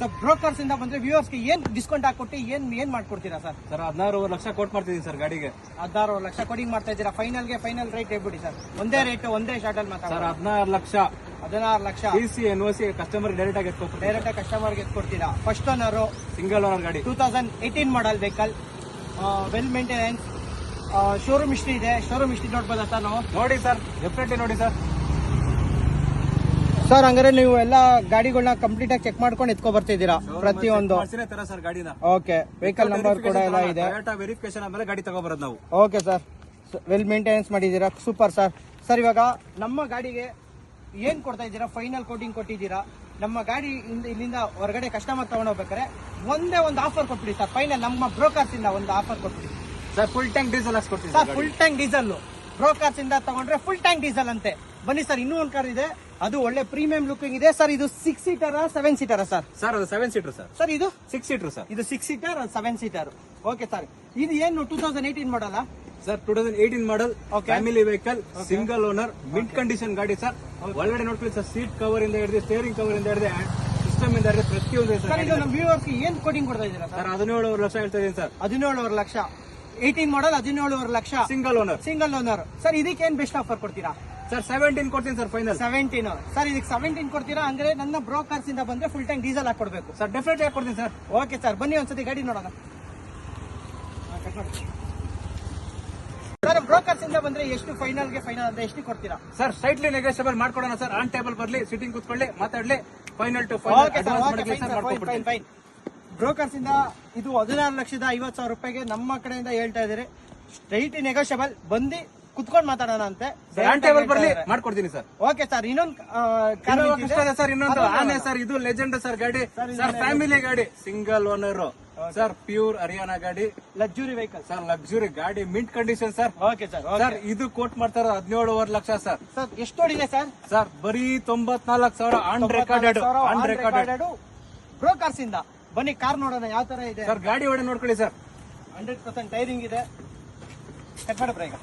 Sir brokers ಇಂದ ಬಂದ್ರೆ ವ್ಯೂವರ್ಸ್ಗೆ ಏನ್ ಡಿಸ್ಕೌಂಟ್ ಹಾಕೊಟ್ಟು ಏನ್ ಏನ್ ಮಾಡ್ಕೊಡ್ತೀರಾ ಸರ್ ಸರ್ ಹದಿನಾರು ಲಕ್ಷ ಕೋಟ್ ಮಾಡ್ತಿದ್ದೀನಿ ಸರ್ ಗಾಡಿಗೆ. ಹದಿನಾರು ಲಕ್ಷ ಕೋಟಿಂಗ್ ಮಾಡ್ತಾ ಇದ್ದೀರಾ? ಫೈನಲ್ಗೆ ಫೈನಲ್ ರೇಟ್ ಹೇಳ್ಬಿಡಿ ಸರ್ ಒಂದೇ ರೇಟ್ ಒಂದೇ ಶಾರ್ಟ್ ಅಲ್ಲಿ ಸರ್ ಮಾತಾಡ ಹದಿನಾರು ಲಕ್ಷ. ಹದಿನಾರು lakh. T C N O C customer direct ಆಗಿ ಡೈರೆಕ್ಟ್ ಕಸ್ಟಮರ್ಗೆ ಕೊಡ್ತೀರಾ ಫಸ್ಟ್ ಓನರ್ ಸಿಂಗಲ್ ಓನರ್ ಗಾಡಿ. Two thousand eighteen model vehicle well maintenance showroom ಇಷ್ಟ ಇದೆ. ಶೋರೂಮ್ ಇಷ್ಟು ನೋಡ್ಬೋದಾ ಸರ್ ನಾವು? ನೋಡಿ ಸರ್ ಡೆಫಿನೆಟ್ಲಿ ನೋಡಿ ಸರ್ ಸರ್ ಹಂಗಾರೆ ನೀವು ಎಲ್ಲ ಗಾಡಿಗಳನ್ನ ಕಂಪ್ಲೀಟ್ ಆಗಿ ಚೆಕ್ ಮಾಡ್ಕೊಂಡು ಎತ್ಕೊ ಬರ್ತಿದ್ದೀರಾ? ಪ್ರತಿಯೊಂದು. ತರ ಸರ್ ಗಾಡಿನ. ಓಕೆ ವೆಹಿಕಲ್ ನಂಬರ್ ಕೂಡ ಎಲ್ಲ ಇದೆ. ವೆರಿಫಿಕೇಶನ್ ಆಮೇಲೆ ಗಾಡಿ ತಗೋಬರೋದು ನಾವು. ಓಕೆ ಸರ್ ವೆಲ್ ಮೇಂಟೆನೆನ್ಸ್ ಮಾಡಿದ್ದೀರಾ? ಸೂಪರ್ ಸರ್ ಸರ್ ಇವಾಗ ನಮ್ಮ ಗಾಡಿಗೆ ಏನ್ ಕೊಡ್ತಾ ಇದ್ದೀರಾ? ಫೈನಲ್ ಕೋಟಿಂಗ್ ಕೊಟ್ಟಿದ್ದೀರಾ? ನಮ್ಮ ಗಾಡಿ ಇಲ್ಲಿಂದ ಹೊರಗಡೆ ಕಸ್ಟಮರ್ ತಗೊಂಡು ಹೋಗ್ಬೇಕಾರೆ ಒಂದೇ ಒಂದು ಆಫರ್ ಕೊಟ್ಬಿಡಿ ಸರ್ ಫೈನಲ್ ನಮ್ಮ ಬ್ರೋಕರ್ಸ್ ಇಂದ ಒಂದು ಆಫರ್ ಕೊಟ್ಬಿಡಿ. Sir full tank diesel ಹಾಕ್ಸ್ಕೊಡ್ತೀವಿ sir full tank diesel brokers ಇಂದ ತಗೊಂಡ್ರೆ ಫುಲ್ ಟ್ಯಾಂಕ್ ಡೀಸೆಲ್ ಅಂತೆ. ಬನ್ನಿ ಸರ್ ಇನ್ನೂ ಒಂದು ಕಾರ್ ಇದೆ. ಅದು ಒಳ್ಳೆ ಪ್ರೀಮಿಯಂ ಲುಕಿಂಗ್ ಇದೆ ಸರ್ ಇದು six seater seven seater sir sir ಅದು ಸೆವೆನ್ ಸೀಟರ್ ಸರ್ ಸರ್ ಇದು? ಸಿಕ್ಸ್ ಸೀಟರ್ ಸರ್ ಇದು six seater seven seater okay sir ಇದು ಏನು two thousand eighteen model sir two thousand eighteen model. Family vehicle single owner mid condition ಗಾಡಿ sir ಒಳಗಡೆ ನೋಡ್ಕೊಳ್ಳಿ sir seat cover ಇಂದ ಹಿಡಿದು steering cover ಇಂದ ಹಿಡಿದು ಸಿಸ್ಟಮ್ ಇಂದ ಹಿಡಿದು ಪ್ರತಿಯೊಂದು ಸರ್ ಇದು ನಮ್ಮ ವ್ಯೂವರ್ಸ್ ಏನ್ ಕೋಟಿಂಗ್ ಕೊಡ್ತಾ ಇದ್ದೀರಾ ಸರ್ ಸರ್ ಹದಿನೇಳು ಲಕ್ಷ ಹೇಳ್ತಾ ಇದೀನಿ ಸರ್ ಹದಿನೇಳುವರೆ lakh. Eighteen model ಹದಿನೇಳುವರೆ lakh. Single owner single owner sir ಇದಕ್ಕೆ ಏನ್ ಬೆಸ್ಟ್ ಆಫರ್ ಕೊಡ್ತೀರಾ? ಸರ್ ಸೆವೆಂಟೀನ್ ಕೊಡ್ತೀನಿ ಸರ್ ಫೈನಲ್ ಸೆವೆಂಟೀನ್ ಸರ್ ಇದಕ್ಕೆ ಸೆವೆಂಟೀನ್ ಕೊಡ್ತೀರಾ? ಅಂದ್ರೆ ನನ್ನ ಬ್ರೋಕರ್ಸ್ ಇಂದ ಬಂದ್ರೆ ಫುಲ್ ಟ್ಯಾಂಕ್ ಡೀಸೆಲ್ ಹಾಕೊಡ್ಬೇಕು ಸರ್ ಡೆಫಿನೆಟ್ ಆಗಿ ಕೊಡ್ತೀನಿ ಸರ್ ಓಕೆ ಸರ್ ಬನ್ನಿ ಒಂದ್ಸತಿ ಗಾಡಿ ನೋಡೋಣ. ಸರ್ ಬ್ರೋಕರ್ಸ್ ಇಂದ ಬಂದ್ರೆ ಎಷ್ಟು ಫೈನಲ್ಗೆ ಫೈನಲ್ ಅಂದ್ರೆ ಎಷ್ಟು ಕೊಡ್ತೀರಾ? ಸರ್ ಸೈಟ್ಲಿ ನೆಗೋಷಿಯಬಲ್ ಮಾಡ್ಕೊಡೋಣ ಸರ್ ಆನ್ ಟೇಬಲ್ ಬರ್ಲಿ ಸಿಟಿಂಗ್ ಕೂತ್ಕೊಳ್ಳಿ ಮಾತಾಡ್ಲಿ. Final to final fine fine fine fine brokers ಇಂದ ಇದು ಹದಿನಾರು ಲಕ್ಷದ ಐವತ್ತು ಸಾವಿರ ರೂಪಾಯಿಗೆ ನಮ್ಮ ಕಡೆಯಿಂದ ಹೇಳ್ತಾ ಇದ್ದೀರಿ. ಸ್ಟ್ರೈಟ್ ನೆಗೋಷಿಯಬಲ್ ಬಂದು ಕುತ್ಕೊಂಡು ಮಾತಾಡೋಣ ಅಂತೆ. ಆನ್ ಟೇಬಲ್ ಬರ್ಲಿ. ಮಾಡ್ಕೊಡ್ತೀನಿ ಸರ್. Okay sir. ಇನ್ನೊಂದು ಸರ್? ಇನ್ನೊಂದು ಆನೆ ಸರ್. ಇದು ಲೆಜೆಂಡ್ ಸರ್ ಗಾಡಿ. ಸರ್ ಫ್ಯಾಮಿಲಿ ಗಾಡಿ. Single owner sir pure Haryana ಗಾಡಿ. ಲಕ್ಸುರಿ ವೆಹಿಕಲ್ ಸರ್ ಲಕ್ಸುರಿ ಗಾಡಿ mint condition sir. Okay sir. Sir ಇದು ಕೋಟ್ ಮಾಡ್ತಾರ ಹದಿನೇಳುವರೆ ಲಕ್ಷ ಸರ್. ಸರ್ ಎಷ್ಟು ಓಡಿದೆ ಸರ್? ಸರ್ ಬರೀ ತೊಂಬತ್ನಾಲ್ಕು ಸಾವಿರ on recorded on recorded brokers ಇಂದ. ಬನ್ನಿ ಕಾರ್ ನೋಡೋಣ ಯಾವ ತರ ಇದೆ. ಸರ್ ಗಾಡಿ ಒಡೆ ನೋಡ್ಕೊಳ್ಳಿ ಸರ್. ಹಂಡ್ರೆಡ್ ಪರ್ಸೆಂಟ್ ಟೈರಿಂಗ್ ಇದೆ. Cut break.